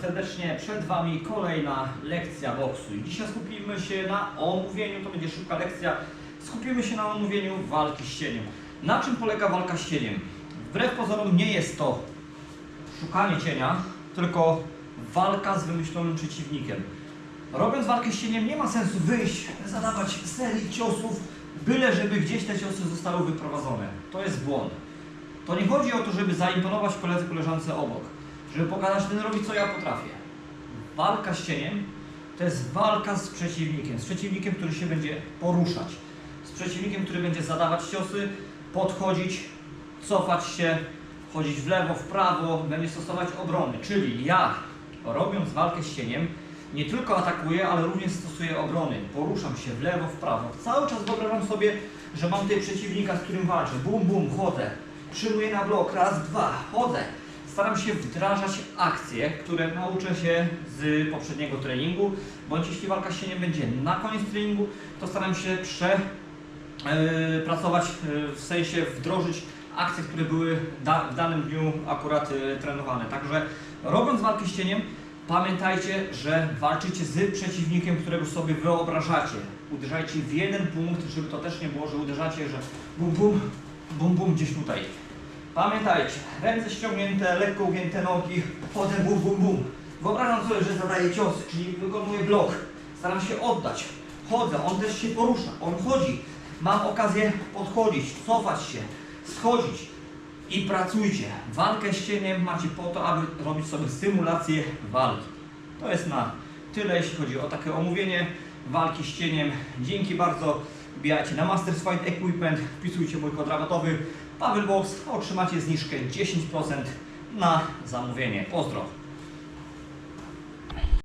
serdecznie. Przed Wami kolejna lekcja boksu. Dzisiaj skupimy się na omówieniu, to będzie szybka lekcja. Skupimy się na omówieniu walki z cieniem. Na czym polega walka z cieniem? Wbrew pozorom nie jest to szukanie cienia, tylko walka z wymyślonym przeciwnikiem. Robiąc walkę z cieniem nie ma sensu wyjść, zadawać serii ciosów, byle żeby gdzieś te ciosy zostały wyprowadzone. To jest błąd. To nie chodzi o to, żeby zaimponować koledze, koleżance obok, żeby pokazać, ten robi co ja potrafię. Walka z cieniem to jest walka z przeciwnikiem, z przeciwnikiem, który się będzie poruszać, z przeciwnikiem, który będzie zadawać ciosy, podchodzić, cofać się, chodzić w lewo, w prawo, będzie stosować obrony. Czyli ja, robiąc walkę z cieniem, nie tylko atakuję, ale również stosuję obrony. Poruszam się w lewo, w prawo. Cały czas wyobrażam sobie, że mam tutaj przeciwnika, z którym walczę. Bum, bum, chodzę. Przyjmuję na blok, raz, dwa, chodzę. Staram się wdrażać akcje, które nauczę się z poprzedniego treningu, bądź jeśli walka się nie będzie na koniec treningu, to staram się prze, e, e, w sensie wdrożyć akcje, które były w danym dniu akurat e, trenowane. Także robiąc walkę z cieniem, pamiętajcie, że walczycie z przeciwnikiem, którego sobie wyobrażacie. Uderzajcie w jeden punkt, żeby to też nie było, że uderzacie, że bum bum, bum bum gdzieś tutaj. Pamiętajcie, ręce ściągnięte, lekko ugięte nogi, chodzę bum bum bum. Wyobrażam sobie, że zadaję ciosy, czyli wykonuję blok. Staram się oddać. Chodzę, on też się porusza, on chodzi. Mam okazję podchodzić, cofać się, schodzić i pracujcie. Walkę z cieniem macie po to, aby robić sobie symulację walki. To jest na tyle, jeśli chodzi o takie omówienie walki z cieniem. Dzięki bardzo. Wbijajcie na Masters Fight Equipment, wpisujcie mój kod rabatowy Paweł Box, otrzymacie zniżkę 10% na zamówienie. Pozdro!